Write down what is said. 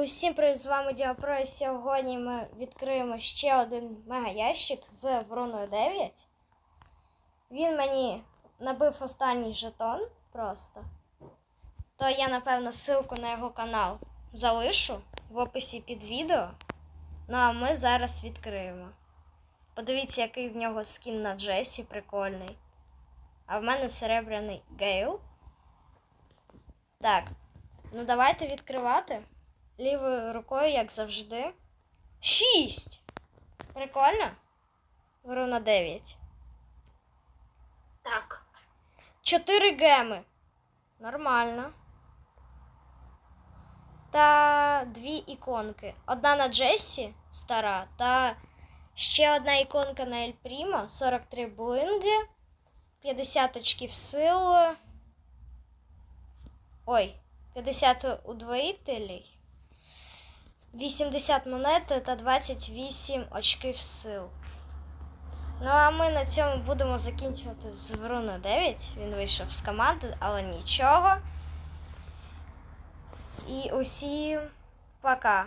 Усім привіт, з вами Діапро, і сьогодні ми відкриємо ще один мегаящик з Вруною 9. Він мені набив останній жетон просто. То я, напевно, ссылку на його канал залишу в описі під відео. Ну а ми зараз відкриємо. Подивіться, який в нього скін на Джесі, прикольний. А в мене серебряний Гейл. Так, ну давайте відкривати. Лівою рукою, як завжди. Шість! Прикольно? Ворона 9. Так. Чотири геми. Нормально. Та дві іконки. Одна на Джессі стара, та ще одна іконка на Ель Прімо. 43 блинги, 50 очків сили. Ой, 50 удвоїтелей. 80 монет та 28 очків сил. Ну, а ми на цьому будемо закінчувати з Вруно 9. Він вийшов з команди, але нічого. І усім пока.